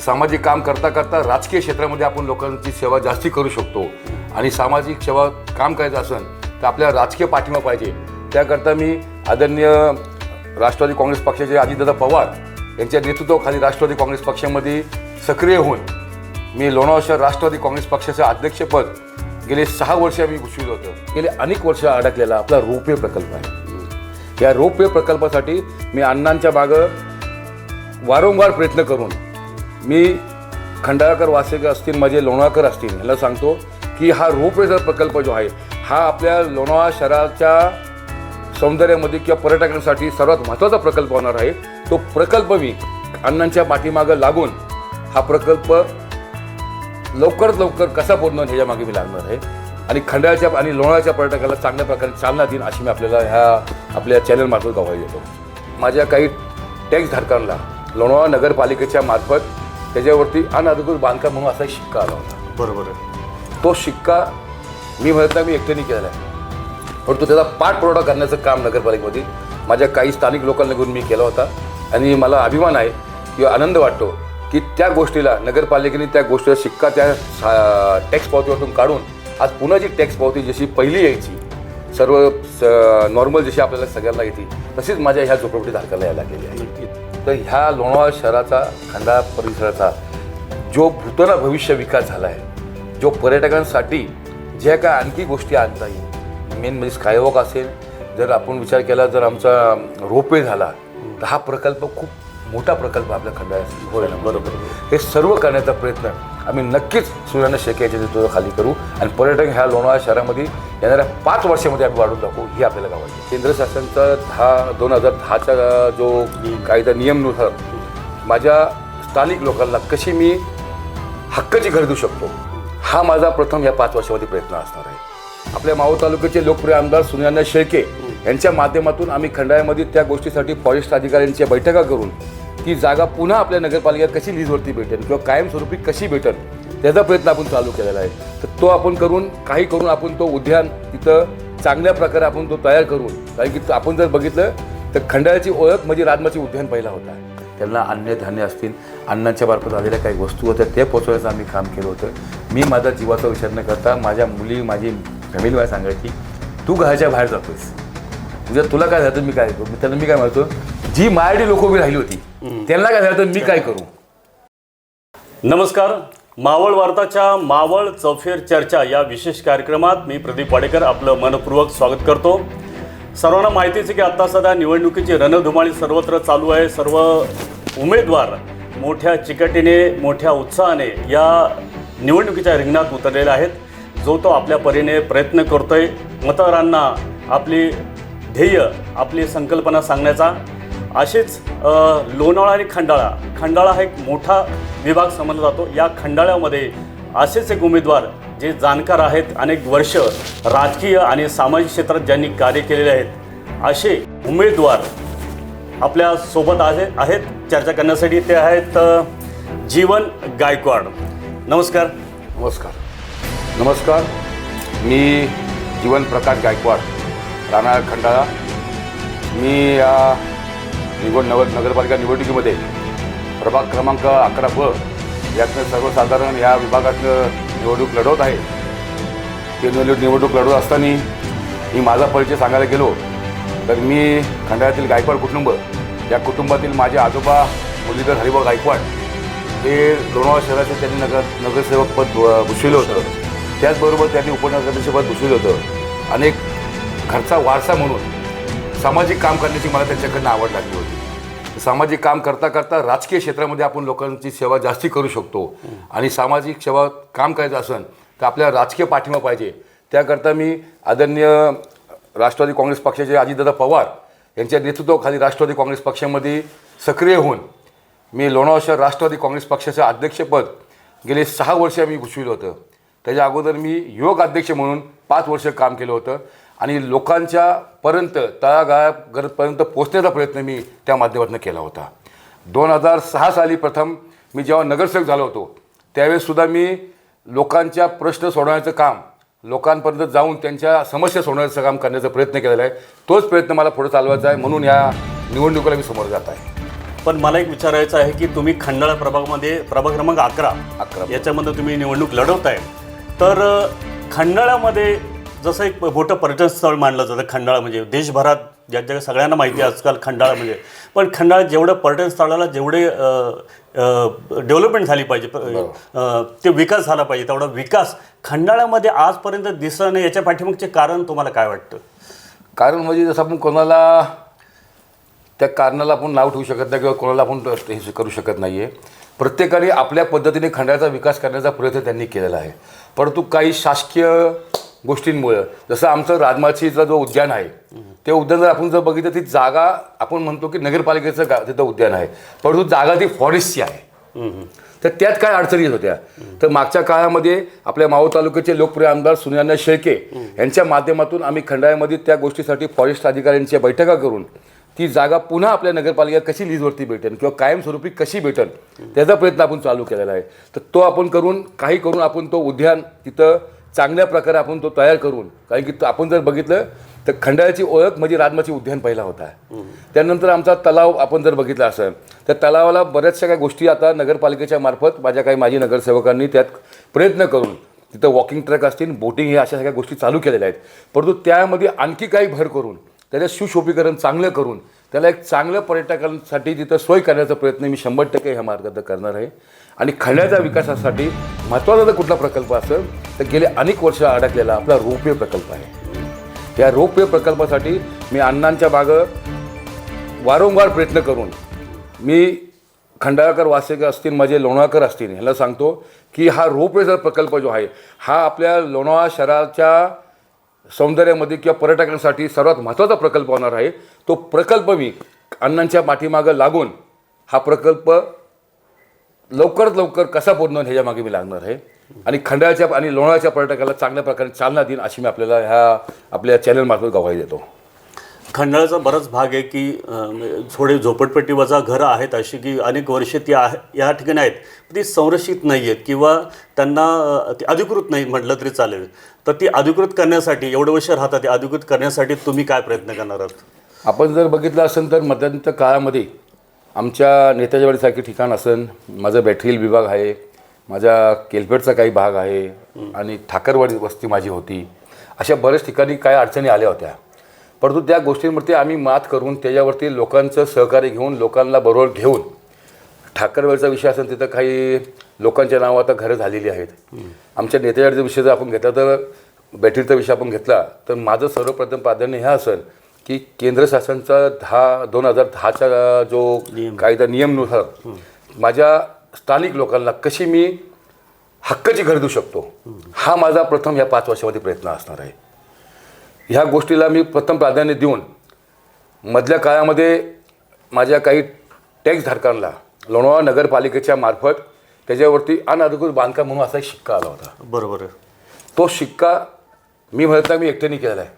सामाजिक काम करता करता राजकीय क्षेत्रामध्ये आपण लोकांची सेवा जास्ती करू शकतो. आणि सामाजिक सेवा काम करायचं असेल तर आपल्याला राजकीय पाठिंबा पाहिजे. त्याकरता मी आदरणीय राष्ट्रवादी काँग्रेस पक्षाचे अजितदादा पवार यांच्या नेतृत्वाखाली राष्ट्रवादी काँग्रेस पक्षामध्ये सक्रिय होऊन मी लोणावळा शहर राष्ट्रवादी काँग्रेस पक्षाचं अध्यक्षपद गेले सहा वर्ष मी भूषविलं होतं. गेले अनेक वर्ष अडकलेला आपला रोपवे प्रकल्प आहे. या रोपवे प्रकल्पासाठी मी अण्णांच्या मागं वारंवार प्रयत्न करून मी खंडाळकर वासेकर असतील माझे लोणाळकर असतील ह्याला सांगतो की हा रोपवेचा प्रकल्प जो आहे हा आपल्या लोणावळा शहराच्या सौंदर्यामध्ये किंवा पर्यटकांसाठी सर्वात महत्त्वाचा प्रकल्प होणार आहे. तो प्रकल्प मी अण्णांच्या पाठीमागं लागून हा प्रकल्प लवकरात लवकर कसा पूर्ण ह्याच्यामागे ह्याच्या मागे मी लागणार आहे. आणि खंडाळ्याच्या आणि लोणाळ्याच्या पर्यटकाला चांगल्या प्रकारे चालना देईन अशी मी आपल्याला ह्या आपल्या चॅनलमार्फत गवाही देतो. माझ्या काही टॅक्स धारकांना लोणावळा नगरपालिकेच्या मार्फत त्याच्यावरती अनधिकृत बांधकाम म्हणून असा एक शिक्का आला होता. बरोबर आहे. तो शिक्का मी म्हणत नाही मी एकट्याने केलेला आहे. परंतु त्याचा पाठपुरावा करण्याचं काम नगरपालिकेमध्ये माझ्या काही स्थानिक लोकांना घेऊन मी केला होता. आणि मला अभिमान आहे किंवा आनंद वाटतो की त्या गोष्टीला नगरपालिकेने त्या गोष्टीला शिक्का त्या सा- टॅक्स पावतीवरतून काढून आज पुन्हा जी टॅक्स पावती जशी पहिली यायची सर्व नॉर्मल जशी आपल्याला सगळ्यांना येते तशीच माझ्या ह्या झोपडपट्टी धारकाला यायला गेली आहे. तर ह्या लोणावळा शहराचा खंडाळा परिसराचा जो भूतन भविष्य विकास झाला आहे जो पर्यटकांसाठी ज्या काय आणखी गोष्टी आणता येईल मेन म्हणजे स्कायवॉक असेल जर आपण विचार केला जर आमचा रोपवे झाला तर हा प्रकल्प खूप मोठा प्रकल्प आपल्या खंडाळ्यात होईल. बरोबर. हे सर्व करण्याचा प्रयत्न आम्ही नक्कीच सूर्यानं शेकायच्या खाली करू. आणि पर्यटन ह्या लोणावळा शहरामध्ये येणाऱ्या पाच वर्षामध्ये आम्ही वाढून दाखवू ही आपल्याला गावाची. केंद्र शासनाचा दहा दोन हजार दहाचा जो कायदा नियमनुसार माझ्या स्थानिक लोकांना कशी मी हक्काची घर देऊ शकतो हा माझा प्रथम या पाच वर्षामध्ये प्रयत्न असणार आहे. आपल्या मावळ तालुक्याचे लोकप्रिय आमदार सुनयना शेळके यांच्या माध्यमातून आम्ही खंडाळ्यामध्ये त्या गोष्टीसाठी फॉरेस्ट अधिकाऱ्यांच्या बैठका करून ती जागा पुन्हा आपल्या नगरपालिकेत कशी लीजवरती भेटेल किंवा कायमस्वरूपी कशी भेटेल त्याचा प्रयत्न आपण चालू केलेला आहे. तर तो आपण करून काही करून आपण तो उद्यान तिथं चांगल्या प्रकारे आपण तो तयार करून कारण की आपण जर बघितलं तर खंडाळ्याची ओळख म्हणजे राजमाची उद्यान पहिला होता. त्यांना अन्नधान्य असतील अन्नाच्या मार्फत आलेल्या काही वस्तू होत्या ते पोचवायचं आम्ही काम केलं होतं. मी माझा जीवाचा विचार न करता माझ्या मुली माझी फॅमिली मला सांगायची तू घराच्या बाहेर जातोयस. म्हणजे तुला काय झालं मी काय करू मी त्यांना मी काय म्हणतो जी मायाडी लोक उभी राहिली होती त्यांना काय झालं तर मी काय करू? नमस्कार. मावळ वार्ताच्या मावळ चौफेर चर्चा या विशेष कार्यक्रमात मी प्रदीप वाडेकर आपलं मनपूर्वक स्वागत करतो. सर्वांना माहितीच आहे की आत्ता सध्या निवडणुकीची रणधुमाळी सर्वत्र चालू आहे. सर्व उमेदवार मोठ्या चिकटीने मोठ्या उत्साहाने या निवडणुकीच्या रिंगणात उतरलेले आहेत. जो तो आपल्या परीने प्रयत्न करतोय. मतदारांना आपली ध्येय आपली संकल्पना सांगण्याचा असेच लोणावळा आणि खंडाळा. खंडाळा हा एक मोठा विभाग समजला जातो. या खंडाळ्यामध्ये असेच एक उमेदवार जे जाणकार आहेत अनेक वर्ष राजकीय आणि सामाजिक क्षेत्रात ज्यांनी कार्य केलेले आहेत असे उमेदवार आपल्यासोबत आहे आहेत. चर्चा करण्यासाठी ते आहेत जीवन गायकवाड. नमस्कार. नमस्कार. नमस्कार. मी जीवन प्रकाश गायकवाड राणा खंडाळा. मी या निवड नगर नगरपालिका निवडणुकीमध्ये प्रभाग क्रमांक अकरा ब यातनं सर्वसाधारण या विभागातनं निवडणूक लढवत आहे. ते निवडणूक लढवत असताना मी माझा परिचय सांगायला गेलो तर मी खंडाळ्यातील गायकवाड कुटुंब या कुटुंबातील माझे आजोबा मुरलीधर हरिभाऊ गायकवाड हे लोणावळा शहराचे त्यांनी नगर नगरसेवक पद भूषविलं होतं. त्याचबरोबर त्यांनी उपनगराध्यक्षपद भूषविलं होतं. अनेक घरचा वारसा म्हणून सामाजिक काम करण्याची मला त्यांच्याकडनं आवड लागली होती. सामाजिक काम करता करता राजकीय क्षेत्रामध्ये आपण लोकांची सेवा जास्ती करू शकतो. आणि सामाजिक सेवा काम करायचं असेल तर आपल्याला राजकीय पाठिंबा पाहिजे. त्याकरता मी आदरणीय राष्ट्रवादी काँग्रेस पक्षाचे अजितदादा पवार यांच्या नेतृत्वाखाली राष्ट्रवादी काँग्रेस पक्षामध्ये सक्रिय होऊन मी लोणावळा शहर राष्ट्रवादी काँग्रेस पक्षाचं अध्यक्षपद गेले सहा वर्ष मी भूषविलं होतं. त्याच्या अगोदर मी युवक अध्यक्ष म्हणून पाच वर्ष काम केलं होतं. आणि लोकांच्या पर्यंत तळागाळापर्यंत पोचण्याचा प्रयत्न मी त्या माध्यमातून केला होता. दोन हजार सहा साली प्रथम मी जेव्हा नगरसेवक झालो होतो त्यावेळेससुद्धा मी लोकांच्या प्रश्न सोडवण्याचं काम लोकांपर्यंत जाऊन त्यांच्या समस्या सोडवण्याचं काम करण्याचा प्रयत्न केलेला आहे. तोच प्रयत्न मला पुढे चालवायचा आहे म्हणून या निवडणुकीला मी समोर जात आहे. पण मला एक विचारायचं आहे की तुम्ही खंडाळा प्रभागामध्ये प्रभाग क्रमांक अकरा अकरा. याच्यामध्ये तुम्ही निवडणूक लढवताय. तर खंडाळ्यामध्ये जसं एक मोठं पर्यटन स्थळ मानलं जातं खंडाळा म्हणजे. देशभरात ज्या ज्या सगळ्यांना माहिती आहे आजकाल खंडाळा म्हणजे. पण खंडाळा जेवढं पर्यटन स्थळाला जेवढे डेव्हलपमेंट झाली पाहिजे ते विकास झाला पाहिजे तेवढा विकास खंडाळ्यामध्ये आजपर्यंत दिसणं नाही याच्या पाठीमागचे कारण तुम्हाला काय वाटतं? कारण म्हणजे जसं आपण कोणाला त्या कारणाला आपण नाव ठेवू शकत नाही किंवा कोणाला आपण हे करू शकत नाही आहे प्रत्येकाने आपल्या पद्धतीने खंडाचा विकास करण्याचा प्रयत्न त्यांनी केलेला आहे. परंतु काही शासकीय गोष्टींमुळं. जसं आमचं राजमाचीचा जो उद्यान आहे ते उद्यान जर आपण जर बघितलं ती जागा आपण म्हणतो की नगरपालिकेचं गा तिथं उद्यान आहे. परंतु जागा ती फॉरेस्टची आहे. तर त्यात काय अडचणी येत होत्या? तर मागच्या काळामध्ये आपल्या मावळ तालुक्याचे लोकप्रिय आमदार सुनियाना शेळके यांच्या माध्यमातून आम्ही खंडाळ्यामध्ये त्या गोष्टीसाठी फॉरेस्ट अधिकाऱ्यांच्या बैठका करून ती जागा पुन्हा आपल्या नगरपालिका कशी लीजवरती भेटेल किंवा कायमस्वरूपी कशी भेटेल त्याचा प्रयत्न आपण चालू केलेला आहे. तर तो आपण करून काही करून आपण तो उद्यान तिथं चांगल्या प्रकारे आपण तो तयार करून कारण की आपण जर बघितलं तर खंडाळ्याची ओळख म्हणजे राजमाची उद्यान पहिला होता. त्यानंतर आमचा तलाव आपण जर बघितला असेल तर तलावाला बऱ्याचशा काही गोष्टी आता नगरपालिकेच्या मार्फत माझ्या काही माजी नगरसेवकांनी त्यात प्रयत्न करून तिथं वॉकिंग ट्रॅक असतील बोटिंग हे अशा सगळ्या गोष्टी चालू केलेल्या आहेत. परंतु त्यामध्ये आणखी काही भर करून त्याचं सुशोभीकरण चांगलं करून त्याला एक चांगलं पर्यटकांसाठी तिथं सोय करण्याचा प्रयत्न मी शंभर टक्के ह्या मार्गात करणार आहे. आणि खंडाच्या विकासासाठी महत्त्वाचा जर कुठला प्रकल्प असेल तर गेले अनेक वर्ष अडकलेला आपला रोपवे प्रकल्प आहे. त्या रोपवे प्रकल्पासाठी मी अण्णांच्या मागं वारंवार प्रयत्न करून मी खंडाळकर वासेकर असतील माझे लोणाळकर असतील ह्याला सांगतो की हा रोपवेचा प्रकल्प जो आहे हा आपल्या लोणावळा शहराच्या सौंदर्यामध्ये किंवा पर्यटकांसाठी सर्वात महत्त्वाचा प्रकल्प होणार आहे. तो प्रकल्प मी अण्णांच्या पाठीमागं लागून हा प्रकल्प लवकरात लवकर कसा पूर्ण होईल ह्याच्या मागे मी लागणार आहे. आणि खंडाळ्याच्या आणि लोणाळ्याच्या पर्यटकाला चांगल्या प्रकारे चालना देईन अशी मी आपल्याला ह्या आपल्या चॅनलमार्फत गवाही देतो. खंडाळाचा बराच भाग आहे की अं, थोडे झोपडपट्टी वजा घरं आहेत अशी की अनेक वर्षे ती आहे या ठिकाणी आहेत. ती संरक्षित नाही आहेत किंवा त्यांना ती अधिकृत नाही म्हटलं तरी चालेल. तर ती अधिकृत करण्यासाठी एवढे वर्ष राहतात ती अधिकृत करण्यासाठी तुम्ही काय प्रयत्न करणार आहात? आपण जर बघितलं असेल तर मध्यंतर काळामध्ये आमच्या नेत्याच्यावाडीसारखे ठिकाण असेल माझं बॅटरील विभाग आहे. माझ्या केलपेटचा काही भाग आहे. आणि ठाकरवाडी वस्ती माझी होती. अशा बऱ्याच ठिकाणी काय अडचणी आल्या होत्या. परंतु त्या गोष्टींवरती आम्ही मात करून त्याच्यावरती लोकांचं सहकार्य घेऊन लोकांना बरोबर घेऊन ठाकरवाडीचा विषय असेल तिथं काही लोकांच्या नावं आता घरं झालेली आहेत. आमच्या नेत्याचा विषय जर आपण घेतला तर बॅटरीचा विषय आपण घेतला तर माझं सर्वप्रथम प्राधान्य हे असेल की केंद्र शासनाचा दहा दोन हजार दहाचा जो कायदा नियमनुसार माझ्या स्थानिक लोकांना कशी मी हक्काची घर देऊ शकतो? हा. माझा प्रथम या पाच वर्षामध्ये प्रयत्न असणार आहे. ह्या गोष्टीला मी प्रथम प्राधान्य देऊन मधल्या काळामध्ये माझ्या काही टॅक्सधारकांना लोणावळा नगरपालिकेच्या मार्फत त्याच्यावरती अनधिकृत बांधकाम म्हणून असा एक शिक्का आला होता. बरोबर तो शिक्का मी म्हणता मी एकट्याने केलेला आहे.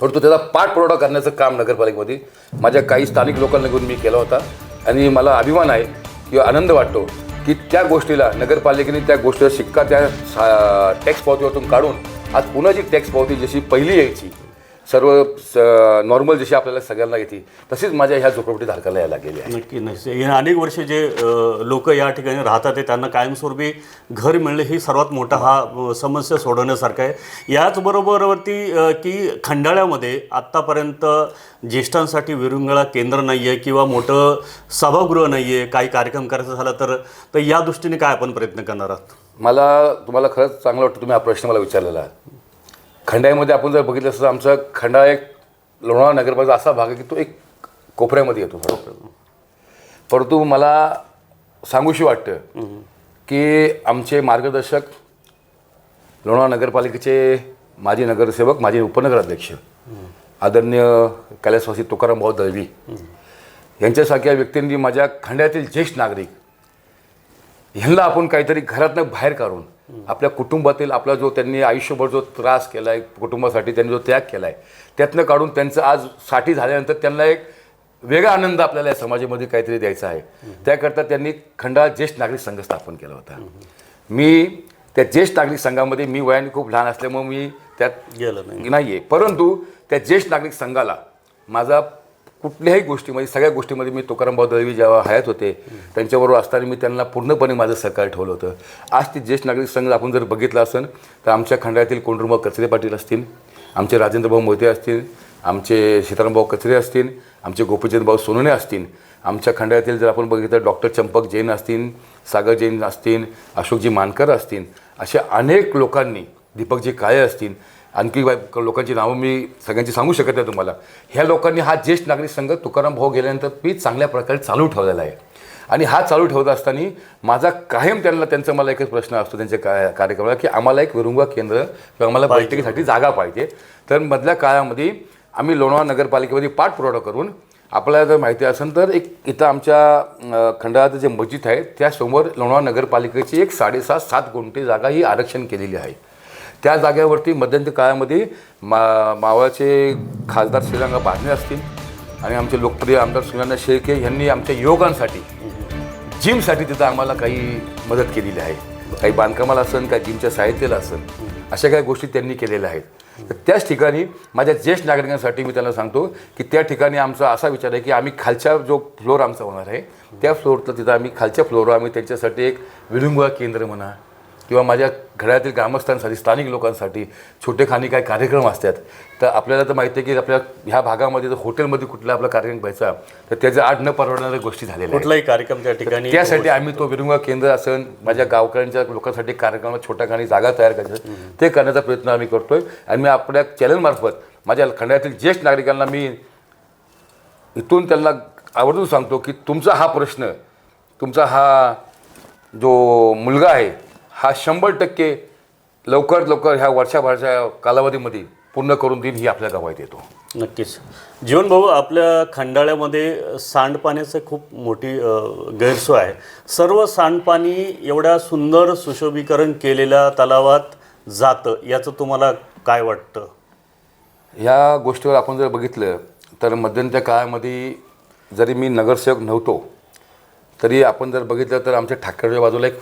परंतु त्याचा पाठपुरावा करण्याचं काम नगरपालिकेमध्ये. माझ्या काही स्थानिक लोकांना घेऊन मी केला होता. आणि मला अभिमान आहे किंवा आनंद वाटतो की त्या गोष्टीला नगरपालिकेने त्या गोष्टीचा शिक्का त्या टॅक्स पावतीवरतून काढून आज पुन्हा जी टॅक्स पावती जशी पहिली यायची सर्व नॉर्मल जशी आपल्याला सगळ्यांना येते तशीच माझ्या ह्या झोपडपट्टी धारकाला यायला लागलेली आहे. नक्की नक्की. अनेक वर्ष जे लोक या ठिकाणी राहतात ते त्यांना कायमस्वरूपी घर मिळणे ही सर्वात मोठा हा समस्या सोडवण्यासारखा आहे. याचबरोबरवरती की खंडाळ्यामध्ये आत्तापर्यंत ज्येष्ठांसाठी विरुंगळा केंद्र नाही आहे किंवा मोठं सभागृह नाही आहे काही कार्यक्रम करायचा झाला तर तर या दृष्टीने काय आपण प्रयत्न करणार आहात? मला तुम्हाला खरंच चांगलं वाटतं तुम्ही हा प्रश्न मला विचारलेला आहे. खंडाईमध्ये आपण जर बघितलं असं आमचा खंडा एक लोणावळा नगरपालिका असा भाग आहे की तो एक कोपऱ्यामध्ये येतो परंतु मला सांगूशी वाटतं की आमचे मार्गदर्शक लोणावळा नगरपालिकेचे माजी नगरसेवक माजी उपनगराध्यक्ष आदरणीय कैलासवासी तुकाराम भाऊ दळवी यांच्यासारख्या व्यक्तींनी माझ्या खंड्यातील ज्येष्ठ नागरिक ह्यांना आपण काहीतरी घरातनं बाहेर काढून आपल्या कुटुंबातील आपला जो त्यांनी आयुष्यभर जो त्रास केला आहे कुटुंबासाठी त्यांनी जो त्याग केला आहे त्यातनं काढून त्यांचं आज साठी झाल्यानंतर त्यांना एक वेगळा आनंद आपल्याला या समाजामध्ये काहीतरी द्यायचा आहे. त्याकरता त्यांनी खंडा ज्येष्ठ नागरिक संघ स्थापन केला होता. मी त्या ज्येष्ठ नागरिक संघामध्ये मी वयाने खूप लहान असल्यामुळे मी त्यात गेलं नाही. आहे परंतु त्या ज्येष्ठ नागरिक संघाला माझा कुठल्याही गोष्टीमध्ये सगळ्या गोष्टीमध्ये मी तुकारामभाऊ दळवी जेव्हा हयात होते त्यांच्याबरोबर असताना मी त्यांना पूर्णपणे माझं सहकार्य ठेवलं होतं. आज ते ज्येष्ठ नागरिक संघ आपण जर बघितलं असेल तर आमच्या खंडातील कोंडुरभाऊ कचरे पाटील असतील आमचे राजेंद्रभाऊ मोहिते असतील आमचे सीतारामभाऊ कचरे असतील आमचे गोपीचंदभाऊ सोनोने असतील आमच्या खंडातील जर आपण बघितलं डॉक्टर चंपक जैन असतील सागर जैन असतील अशोकजी मानकर असतील अशा अनेक लोकांनी दीपकजी काळे असतील आणखी लोकांची नावं मी सगळ्यांची सांगू शकत नाही तुम्हाला. ह्या लोकांनी हा ज्येष्ठ नागरिक संघ तुकाराम भाऊ गेल्यानंतर मी चांगल्या प्रकारे चालू ठेवलेला आहे. आणि हा चालू ठेवत असताना माझा कायम त्यांना त्यांचा मला एकच प्रश्न असतो त्यांच्या का कार्यक्रमाला की आम्हाला एक विरुंगा केंद्र किंवा आम्हाला बैठकीसाठी जागा पाहिजे. तर मधल्या काळामध्ये आम्ही लोणावळा नगरपालिकेमध्ये पाठपुरावा करून आपल्याला जर माहिती असेल तर एक इथं आमच्या खंडाळाचं जे मस्जिद आहे त्यासमोर लोणावळा नगरपालिकेची एक साडेसात सात गुंठे जागा ही आरक्षण केलेली आहे. त्या जागेवरती मध्यंतरी काळामध्ये मा मावळाचे खासदार श्रीरंग बाजने असतील आणि आमचे लोकप्रिय आमदार सुनाना शेळके यांनी आमच्या योगांसाठी जिमसाठी तिथं आम्हाला काही मदत केलेली आहे. काही बांधकामाला असेल काही जिमच्या साहित्याला असेल अशा काही गोष्टी त्यांनी केलेल्या आहेत. तर त्याच ठिकाणी माझ्या ज्येष्ठ नागरिकांसाठी मी त्यांना सांगतो की त्या ठिकाणी आमचा असा विचार आहे की आम्ही खालच्या जो फ्लोअर आमचा होणार आहे त्या फ्लोअरला तिथं आम्ही खालच्या फ्लोअरवर आम्ही त्यांच्यासाठी एक विलुंगवा केंद्र म्हणा किंवा माझ्या घरातील ग्रामस्थांसाठी स्थानिक लोकांसाठी छोटे खाणी काही कार्यक्रम असतात तर आपल्याला तर माहिती आहे की आपल्या ह्या भागामध्ये जर हॉटेलमध्ये कुठला आपला कार्यक्रम व्हायचा तर त्याचे आठ न परवडणाऱ्या गोष्टी झालेल्या कुठलाही कार्यक्रम त्या ठिकाणी त्यासाठी आम्ही तो विरुंगा केंद्र असेल माझ्या गावकऱ्यांच्या लोकांसाठी कार्यक्रम छोट्या खाणी जागा तयार करायचं ते करण्याचा प्रयत्न आम्ही करतोय. आणि मी आपल्या चॅनलमार्फत माझ्या खंडातील ज्येष्ठ नागरिकांना मी इथून त्यांना आवर्जून सांगतो की तुमचा हा प्रश्न तुमचा हा जो मुलगा आहे हा शंभर टक्के लवकरात लवकर ह्या वर्षाभराच्या कालावधीमध्ये पूर्ण करून देईन ही आपल्या गावात येतो नक्कीच. जीवन भाऊ आपल्या खंडाळ्यामध्ये सांडपाण्याचं खूप मोठी गैरसोय आहे. सर्व सांडपाणी एवढ्या सुंदर सुशोभीकरण केलेल्या तलावात जातं याचं तुम्हाला काय वाटतं? ह्या गोष्टीवर आपण जर बघितलं तर मध्यंतरी काळामध्ये जरी मी नगरसेवक नव्हतो तरी आपण जर बघितलं तर आमच्या ठाकरच्या बाजूला एक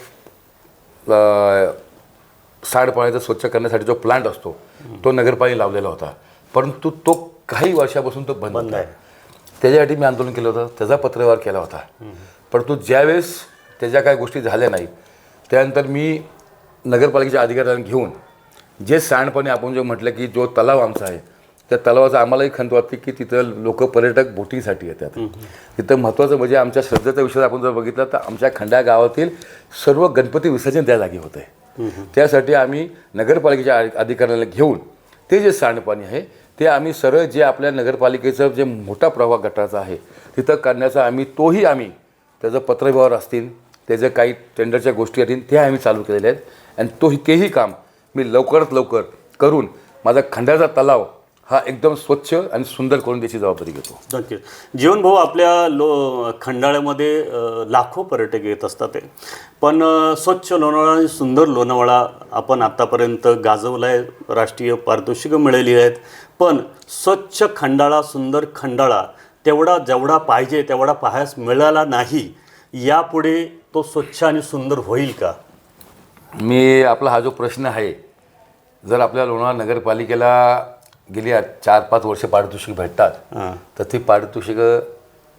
सांडपाण्याचं स्वच्छ करण्यासाठी जो प्लांट असतो तो नगरपालिका लावलेला होता परंतु तो काही वर्षापासून तो बंद. आहे. त्याच्यासाठी मी आंदोलन केलं होतं त्याचा पत्रव्यवहार केला होता परंतु ज्यावेळेस त्याच्या काही गोष्टी झाल्या नाही त्यानंतर मी नगरपालिकेच्या अधिकाऱ्यांना घेऊन जे सांडपाणी आपण जो म्हटलं की जो तलाव आमचा आहे त्या तलावाचा आम्हालाही खंत वाटते की तिथं लोक पर्यटक बोटिंगसाठी येतात. तिथं महत्त्वाचं म्हणजे आमच्या श्रद्धेचा विषय आपण जर बघितला तर आमच्या खंडा गावातील सर्व गणपती विसर्जन त्या जागी होत आहे त्यासाठी आम्ही नगरपालिकेच्या अधि- अधिकाऱ्यांना घेऊन ते जे सांडपाणी आहे ते आम्ही सरळ जे आपल्या नगरपालिकेचं जे मोठा प्रवाह गटाचा आहे तिथं करण्याचा आम्ही तोही आम्ही त्याचं पत्रव्यवहार असतील त्याचं काही टेंडरच्या गोष्टी असतील ते आम्ही चालू केलेल्या आहेत. आणि तोही तेही काम मी लवकरात लवकर करून माझा खंडाचा तलाव हा एकदम स्वच्छ आणि सुंदर करून त्याची जबाबदारी घेतो. नक्कीच जीवन भाऊ आपल्या लो खंडाळ्यामध्ये अ, लाखो पर्यटक येत असतात ते पण अ, स्वच्छ लोणावळा आणि सुंदर लोणावळा आपण आत्तापर्यंत गाजवला आहे राष्ट्रीय पारितोषिकं मिळाली आहेत. पण स्वच्छ खंडाळा सुंदर खंडाळा तेवढा जेवढा पाहिजे तेवढा पाहायस मिळाला नाही यापुढे तो स्वच्छ आणि सुंदर होईल का? मी आपला हा जो प्रश्न आहे जर आपल्या लोणावळा नगरपालिकेला गेली चार पाच वर्ष पारितोषिक भेटतात. हां. तर ती पारितोषिकं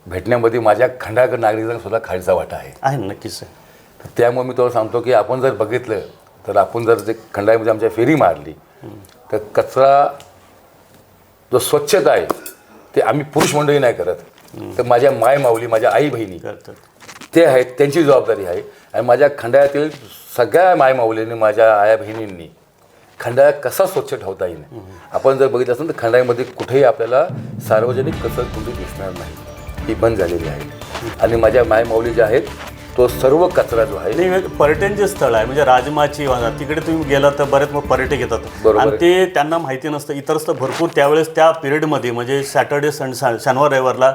भेटण्यामध्ये माझ्या खंडाळकर नागरिकांना सुद्धा खायचा वाटा आहे. नक्कीच आहे. तर त्यामुळे मी तुम्हाला सांगतो की आपण जर बघितलं तर आपण जर ते खंडाळीमध्ये आमच्या फेरी मारली तर कचरा जो स्वच्छता आहे ते आम्ही पुरुष मंडळी नाही करत. तर माझ्या माय माऊली माझ्या आई बहिणी ते आहेत त्यांची जबाबदारी आहे. आणि माझ्या खंडाळ्यातील सगळ्या माय माऊलींनी माझ्या आया बहिणींनी खंडाळा कसा स्वच्छ ठेवता येईल? आपण जर बघितलं असेल तर खंडाळ्यामध्ये कुठेही आपल्याला सार्वजनिक कचरा कुठे दिसणार नाही. ही बंद झालेली आहे. आणि माझ्या माय माऊली ज्या आहेत तो सर्व कचरा जो आहे नाही एक पर्यटनचे स्थळ आहे म्हणजे राजमाची वाजा तिकडे तुम्ही गेला तर बरेच मग पर्यटक येतात. आणि. ते त्यांना माहिती नसतं. इतर भरपूर त्यावेळेस त्या पिरियडमध्ये म्हणजे सॅटर्डे सन शन- शनिवार रविवारला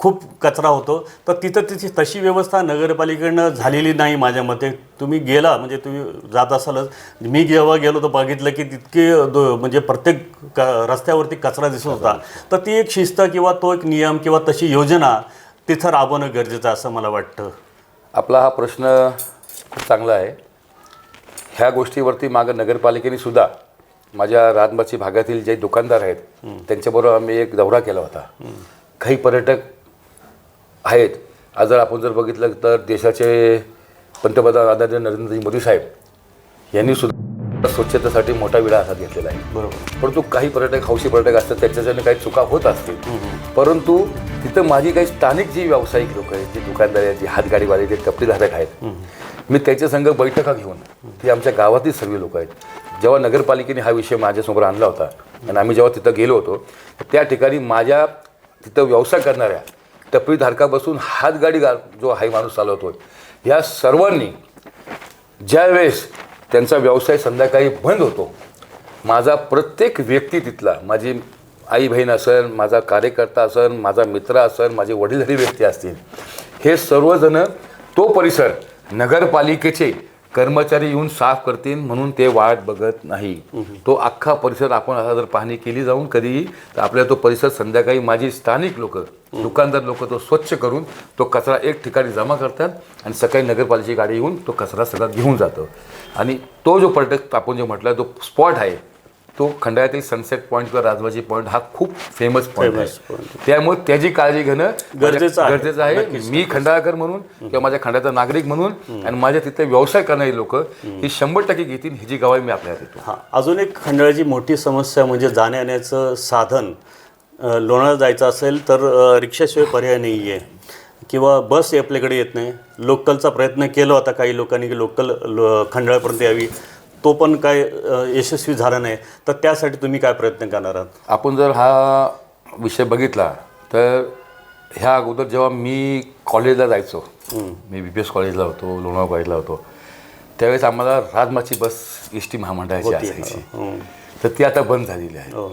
खूप कचरा होतो. तर तिथं तिची तशी व्यवस्था नगरपालिकेकडनं झालेली नाही माझ्या मते. तुम्ही गेला म्हणजे तुम्ही जात असालच. मी जेव्हा गेलो तर बघितलं की तितके दो म्हणजे प्रत्येक क रस्त्यावरती कचरा दिसत होता. तर ती एक शिस्त किंवा तो एक नियम किंवा तशी योजना तिथं राबवणं गरजेचं आहे असं मला वाटतं. आपला हा प्रश्न खूप चांगला आहे. ह्या गोष्टीवरती मागं नगरपालिकेने सुद्धा माझ्या राजमाची भागातील जे दुकानदार आहेत त्यांच्याबरोबर आम्ही एक दौरा केला होता. काही पर्यटक आहेत. आज जर आपण जर बघितलं तर देशाचे पंतप्रधान आदरणीय नरेंद्र मोदी साहेब यांनी सुद्धा स्वच्छतेसाठी मोठा विडा हातात घेतलेला आहे. बरोबर. परंतु काही पर्यटक हौशी पर्यटक असतात त्याच्याच्याने काही चुका होत असतील. परंतु तिथं माझी काही स्थानिक जी व्यावसायिक लोक आहेत जे दुकानदार आहेत जे हातगाडीवाले जे कपडेधारक आहेत मी त्यांच्या संघ बैठका घेऊन ती आमच्या गावातील सर्व लोक आहेत. जेव्हा नगरपालिकेने हा विषय माझ्यासमोर आणला होता आणि आम्ही जेव्हा तिथं गेलो होतो त्या ठिकाणी माझ्या तिथं व्यवसाय करणाऱ्या टपरीधारकापासून हातगाडी गा जो हाही माणूस चालवतो या सर्वांनी ज्यावेळेस त्यांचा व्यवसाय संध्याकाळी बंद होतो माझा प्रत्येक व्यक्ती तिथला माझी आई बहीण असेल माझा कार्यकर्ता असेल माझा मित्र असेल माझे वडीलधारी व्यक्ती असतील हे सर्वजण तो परिसर नगरपालिकेचे कर्मचारी येऊन साफ करतील म्हणून ते वाट बघत नाही. तो अख्खा परिसर आपण आता जर पाहणी केली जाऊन कधीही तर आपल्याला तो परिसर संध्याकाळी माझी स्थानिक लोक दुकानदार लोक तो स्वच्छ करून तो कचरा एक ठिकाणी जमा करतात आणि सकाळी नगरपालिकेची गाडी येऊन तो कचरा सगळा घेऊन जातं. आणि तो जो पर्यटक आपण जो म्हटला तो स्पॉट आहे तो खंडाळ्यातील सनसेट पॉईंट किंवा राजबाजी पॉईंट हा खूप फेमस पॉईंट आहे. त्यामुळे त्याची काळजी घेणं गरजेचं आहे. गरजेचं आहे. मी खंडाळकर म्हणून किंवा माझ्या खंडाचा नागरिक म्हणून आणि माझ्या तिथे व्यवसाय करणारी लोक ही शंभर टक्के घेतील ही जी गवाही मी आपल्याला देतो. हां अजून एक खंडाळ्याची मोठी समस्या म्हणजे जाण्या येण्याचं साधन लोणावळा जायचं असेल तर रिक्षाशिवाय पर्याय नाही आहे किंवा बस आपल्याकडे येत नाही. लोकलचा प्रयत्न केला होता काही लोकांनी की लोकल लो खंडाळ्यापर्यंत यावी. तो पण काय यशस्वी झाला नाही तर त्यासाठी तुम्ही काय प्रयत्न करणार आहात? आपण जर हा विषय बघितला तर ह्या अगोदर जेव्हा मी कॉलेजला जायचो मी बी पी एस कॉलेजला होतो लोणावळा कॉलेजला होतो त्यावेळेस आम्हाला राजमाची बस एस टी महामंडळाची असायची. हं. तर ती आता बंद झालेली आहे. हो.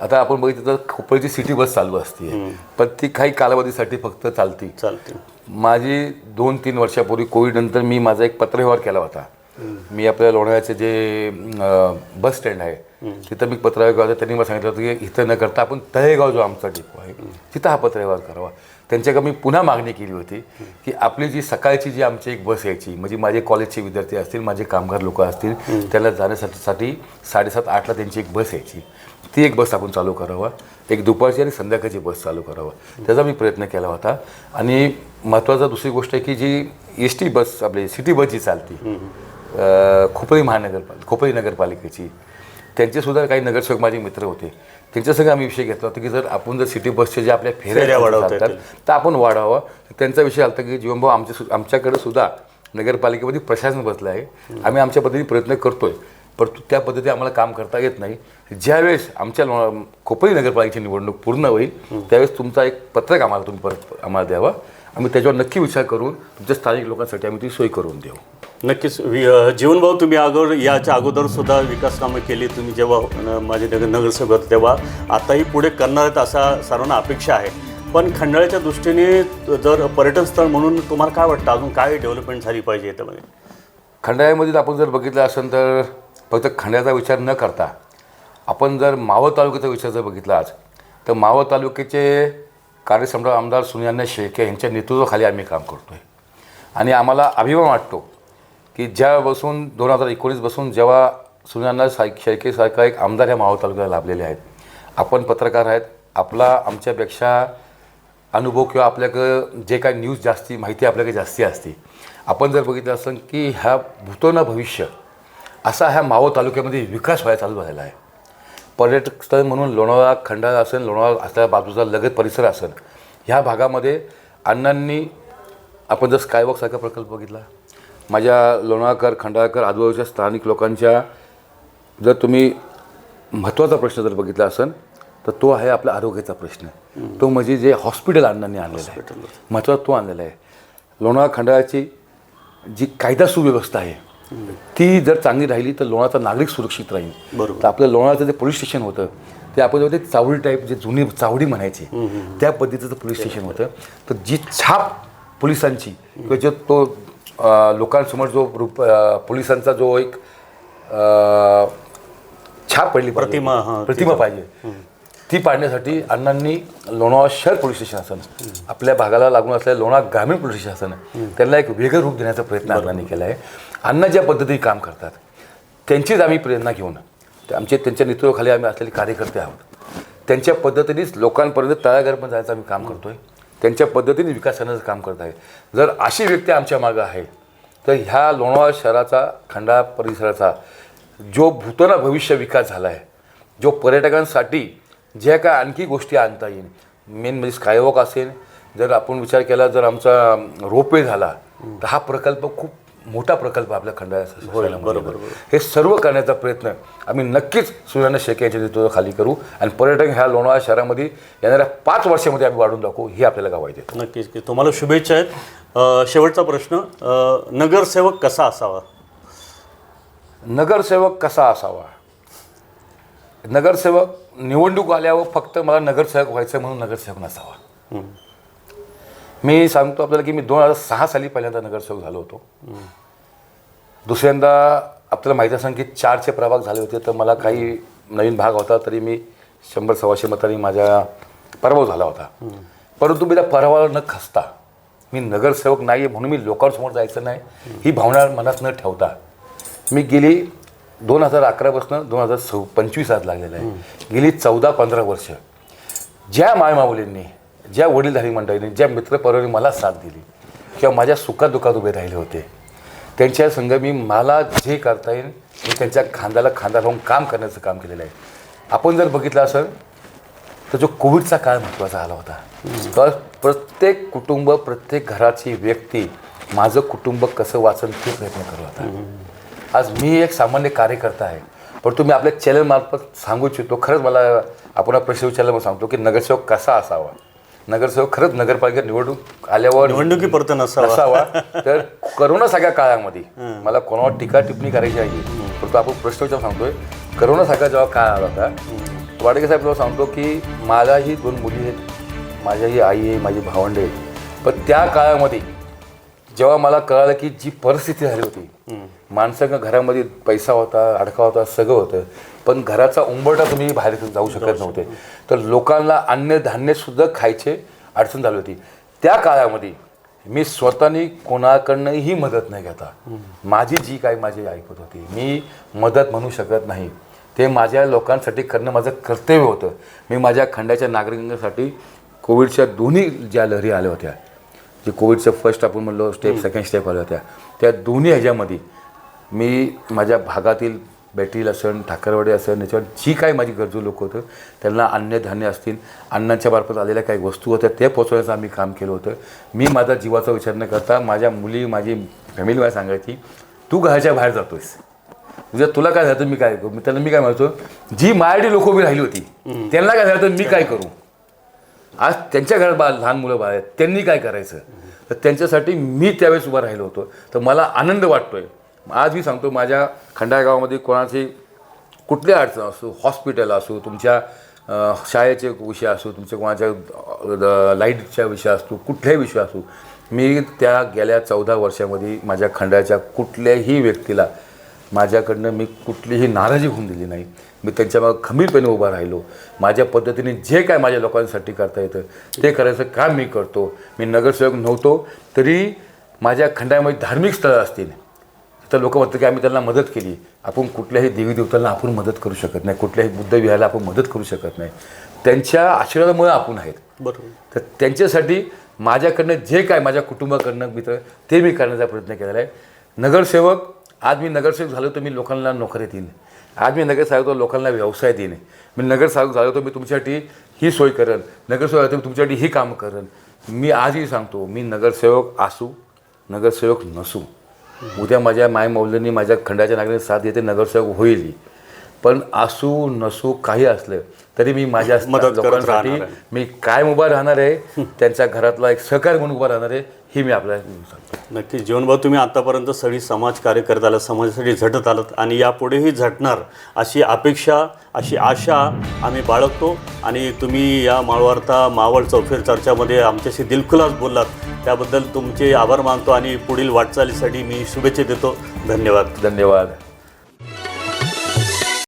आता आपण बघितलं तर खोपळची सिटी बस चालू असते पण ती काही कालावधीसाठी फक्त चालती. चालते. माझी दोन तीन वर्षापूर्वी कोविडनंतर मी माझा एक पत्रव्यवहार केला होता. मी आपल्या लोणावळ्याचे जे बस स्टँड आहे तिथं मी पत्रव्यवहार केला होता त्यांनी मला सांगितलं होतं की इथं न करता आपण तळेगाव जो आमचा डिपो आहे तिथं हा पत्रव्यवहार करावा. त्यांच्याकडे मी पुन्हा मागणी केली होती की आपली जी सकाळची जी आमची एक बस यायची म्हणजे माझे कॉलेजचे विद्यार्थी असतील माझे कामगार लोक असतील त्याला जाण्यासाठी साठी साडेसात आठला त्यांची एक बस यायची. ती एक बस आपण चालू करावा. एक दुपारची आणि संध्याकाळची बस चालू करावा. त्याचा मी प्रयत्न केला होता. आणि महत्त्वाचा दुसरी गोष्ट आहे की जी एस टी बस आपली सिटी बस जी चालती खोपळी महानगरपालिका खोपळी नगरपालिकेची. त्यांचेसुद्धा काही नगरसेवक माझे मित्र होते. त्यांच्यासंग आम्ही विषय घेतला होता की जर आपण जर सिटी बसचे जे आपल्या फेऱ्या फेऱ्या वाढवता चालतात तर आपण वाढावं. त्यांचा विषय आला की जीवनभाऊ आमच्या आमच्याकडे सुद्धा नगरपालिकेमध्ये प्रशासन बसलं आहे. आम्ही आमच्या पद्धतीने प्रयत्न करतोय. परंतु त्या पद्धतीने आम्हाला काम करता येत नाही. ज्यावेळेस आमच्या खोपळी नगरपालिकेची निवडणूक पूर्ण होईल त्यावेळेस तुमचा एक पत्रक आम्हाला तुम्ही परत आम्हाला द्यावा. आम्ही त्याच्यावर नक्की विचार करून तुमच्या स्थानिक लोकांसाठी आम्ही ती सोय करून देऊ. नक्कीच वि- जीवनभाऊ तुम्ही अगोदर याच्या अगोदर सुद्धा विकास कामं केली तुम्ही जेव्हा न- माझे नगर नगरसेवक होते तेव्हा. आताही पुढे करणार आहेत असा सर्वांना अपेक्षा आहे. पण खंडाळ्याच्या दृष्टीने जर पर्यटन स्थळ म्हणून तुम्हाला काय वाटतं? अजून काय डेव्हलपमेंट झाली पाहिजे याच्यामध्ये? खंडाळ्यामध्ये आपण जर बघितलं असेल तर फक्त खंड्याचा विचार न करता आपण जर मावळ तालुक्याचा विचार जर बघितला आज तर मावळ तालुक्याचे कार्यसम्राट आमदार सुनियांना शेळके यांच्या नेतृत्वाखाली आम्ही काम करतो आहे आणि आम्हाला अभिमान वाटतो की ज्यापासून दोन हजार एकोणीसपासून जेव्हा सुनियांना साय शेळकेसारखा एक आमदार ह्या मावळ तालुक्याला लाभलेले आहेत आपण पत्रकार आहेत आपला आमच्यापेक्षा अनुभव किंवा आपल्याकडं जे काही न्यूज जास्ती माहिती आपल्याकडे जास्ती असते. आपण जर बघितलं असं की ह्या भूतो ना भविष्य असा ह्या मावळ तालुक्यामध्ये विकास व्हायला चालू झालेला आहे. पर्यटक स्थळ म्हणून लोणावळा खंडाळा असेल लोणावळा असल्या बाजूचा लगत परिसर असेल ह्या भागामध्ये अण्णांनी आपण जर स्कायवॉकसारखा प्रकल्प बघितला माझ्या लोणावळकर खंडाळकर आजूबाजूच्या स्थानिक लोकांच्या जर तुम्ही महत्त्वाचा प्रश्न जर बघितला असेल तर तो आहे आपला आरोग्याचा प्रश्न. तो म्हणजे जे हॉस्पिटल अण्णांनी आणलेलं आहे. महत्त्वाचा तो आणलेला आहे. लोणावळा खंडाळाची जी कायदा सुव्यवस्था आहे ती जर चांगली राहिली तर लोणाचा नागरिक सुरक्षित राहील. तर आपलं लोणाचं जे पोलीस स्टेशन होतं ते आपण ते चावडी टाईप जे जुनी चावडी म्हणायची त्या पद्धतीचं पोलीस स्टेशन होतं. तर जी छाप पोलिसांची किंवा जो तो लोकांसमोर जो रूप पोलिसांचा जो एक छाप पडली. प्रतिमा, प्रतिमा पाहिजे. ती पाडण्यासाठी अण्णांनी लोणावळा शहर पोलीस स्टेशन असेल आपल्या भागाला लागून असलेलं लोणावळा ग्रामीण पोलीस स्टेशन असेल त्याला एक वेगळं रूप देण्याचा प्रयत्न अण्णांनी केला आहे अण्णा ज्या पद्धतीने काम करतात त्यांचीच आम्ही प्रेरणा घेऊन ते आमचे त्यांच्या नेतृत्वाखाली आम्ही असलेले कार्यकर्ते आहोत. त्यांच्या पद्धतीनेच लोकांपर्यंत तळागाळापर्यंत जायचं आम्ही काम करतोय. त्यांच्या पद्धतीने विकास काम करत आहे. जर अशी व्यक्ती आमच्या मागं आहे तर ह्या लोणावळा शहराचा खंडा परिसराचा जो भूतना भविष्य विकास झाला आहे जो पर्यटकांसाठी ज्या काय आणखी गोष्टी आणता येईल मेन म्हणजे स्कायवॉक असेल जर आपण विचार केला जर आमचा रोपवे झाला तर हा प्रकल्प खूप मोठा प्रकल्प आपल्या खंडाळा शहरामध्ये. बरोबर, हे सर्व करण्याचा प्रयत्न आम्ही नक्कीच सुरेंद्र शेके यांच्या नेतृत्वाखाली करू आणि पर्यटन ह्या लोणावळा शहरामध्ये येणाऱ्या पाच वर्षामध्ये आम्ही वाढून दाखवू हे आपल्याला गावायचे नक्कीच की तुम्हाला शुभेच्छा आहेत. शेवटचा प्रश्न नगरसेवक कसा असावा? नगरसेवक कसा असावा? नगरसेवक निवडणूक आल्यावर फक्त मला नगरसेवक व्हायचं म्हणून नगरसेवक नसावा. हं. मी सांगतो आपल्याला की मी दोन हजार सहा साली पहिल्यांदा नगरसेवक झालो होतो. दुसऱ्यांदा आपल्याला माहिती असेल की चारचे प्रभाग झाले होते तर मला काही नवीन भाग होता तरी मी शंभर सव्वाशे मतांनी माझ्या पराभव झाला होता. परंतु मी त्या पराभवाला न खसता मी नगरसेवक नाही आहे म्हणून मी लोकांसमोर जायचं नाही ही भावना मनात न ठेवता मी गेली दोन हजार अकरापासून दोन हजार सव पंचवीस आज लागलेलं आहे. गेली चौदा पंधरा वर्ष. ज्या मायमाऊलींनी ज्या वडीलधारी मंडळींनी ज्या मित्रपरिवारांनी मला साथ दिली किंवा माझ्या सुखादुखात उभे राहिले होते त्यांच्या संघ मी मला जे करता येईल मी त्यांच्या खांद्याला खांदा लावून काम करण्याचं काम केलेलं आहे. आपण जर बघितलं असेल तर जो कोविडचा काळ महत्त्वाचा आला होता. तर प्रत्येक कुटुंब प्रत्येक घराची व्यक्ती माझं कुटुंब कसं वाचन ते प्रयत्न करत होता. आज मी एक सामान्य कार्यकर्ता आहे पण तुम्ही आपल्या चॅनलमार्फत सांगू इच्छितो. खरंच मला आपण प्रश्न विचारल्यामुळे सांगतो की नगरसेवक कसा असावा? नगरसेवक खरंच नगरपालिका निवडणूक आल्यावर निवडणुकीपर्यंत नसावा. तर करोना सगळ्या काळामध्ये मला कोणावर टीका टिप्पणी करायची आहे? परंतु आपण प्रश्न विचार सांगतोय. करोना सगळा जेव्हा काळ आला होता वाडके साहेब जेव्हा सांगतो की माझ्याही दोन मुली आहेत माझ्याही आई आहे माझी भावंडे आहेत. पण त्या काळामध्ये जेव्हा मला कळालं की जी परिस्थिती झाली होती माणसांना घरामध्ये पैसा होता अडका होता सगळं होतं पण घराचा उंबरटा तुम्ही बाहेर जाऊ शकत नव्हते. तर लोकांना अन्न धान्य सुद्धा खायचे अडचण झाली होती. त्या काळामध्ये मी स्वतःनी कोणाकडनंही मदत नाही घेता माझी जी काही माझी ऐकत होती मी मदत म्हणू शकत नाही. ते माझ्या लोकांसाठी करणं माझं कर्तव्य होतं. मी माझ्या खंडाच्या नागरिकांसाठी कोविडच्या दोन्ही ज्या लहरी आल्या होत्या जे कोविडचं फर्स्ट आपण म्हणलो स्टेप सेकंड स्टेप आल्या होत्या त्या दोन्ही ह्याच्यामध्ये मी माझ्या भागातील बॅटरील असेल ठाकरवाडी असेल याच्यावर जी काही माझी गरजू लोक होतं त्यांना अन्न धान्य असतील अन्नाच्या मार्फत आलेल्या काही वस्तू होत्या ते पोचवण्याचं आम्ही काम केलं होतं. मी माझा जीवाचा विचार न करता माझ्या मुली माझी फॅमिली मला सांगायची तू घराच्या बाहेर जातोयस. जर तुला काय झालं मी काय करू? मी त्यांना मी काय म्हणतो जी मायाडी लोक उभी राहिली होती त्यांना काय झालं तर मी काय करू? आज त्यांच्या घरात बा लहान मुलं आहेत त्यांनी काय करायचं? तर त्यांच्यासाठी मी त्यावेळेस उभा राहिलो होतो. तर मला आनंद वाटतोय. आज मी सांगतो माझ्या खंडाळ गावामध्ये कोणाची कुठली अडचण असो हॉस्पिटल असो तुमच्या शाळेचे विषय असो तुमच्या कोणाच्या लाईटच्या विषय असतो कुठल्याही विषय असो मी त्या गेल्या चौदा वर्षामध्ये माझ्या खंडाच्या कुठल्याही व्यक्तीला माझ्याकडनं मी कुठलीही नाराजी होऊन दिली नाही. मी त्यांच्यामागं खंबीरपणे उभा राहिलो. माझ्या पद्धतीने जे काय माझ्या लोकांसाठी करता येतं ते करायचं काम मी करतो. मी नगरसेवक नव्हतो तरी माझ्या खंडामध्ये धार्मिक स्थळं असतील तर लोक म्हणतात की आम्ही त्यांना मदत केली. आपण कुठल्याही देवी देवतांना आपण मदत करू शकत नाही. कुठल्याही बुद्ध विहाराला आपण मदत करू शकत नाही. त्यांच्या आशीर्वादामुळे आपण आहेत. बरोबर. तर त्यांच्यासाठी माझ्याकडनं जे काय माझ्या कुटुंबाकडनं मित्र ते मी करण्याचा प्रयत्न केलेला आहे. नगरसेवक आज मी नगरसेवक झालो तर मी लोकांना नोकरी देईन. आज मी नगरसेवक तर लोकांना व्यवसाय देईन. मी नगरसेवक झालो तर मी तुमच्यासाठी ही सोय करेन. नगरसेवक झालो तर मी तुमच्यासाठी ही कामं करेन. मी आजही सांगतो मी नगरसेवक असू नगरसेवक नसू. उद्या माझ्या मायमौल्यांनी माझ्या खंडाच्या नागरिक साथ देते नगरसेवक होईल. पण असू नसू काही असलं तरी मी माझ्या लोकांसाठी. मी कायम उभा राहणार आहे. त्यांच्या घरातला एक सहकारी म्हणून उभा राहणार आहे. ही मी आपल्याला सांगतो. नक्की जीवनभाऊ तुम्ही आतापर्यंत सगळी समाज कार्य करत आलात समाजासाठी झटत आलात आणि यापुढेही झटणार अशी अपेक्षा अशी आशा आम्ही बाळगतो. आणि तुम्ही या माळवार्ता मावळ चौफेर चर्चामध्ये आमच्याशी दिलखुलास बोललात. त्याबद्दल तुमचे आभार मानतो आणि पुढील वाटचालीसाठी मी शुभेच्छा देतो. धन्यवाद. धन्यवाद.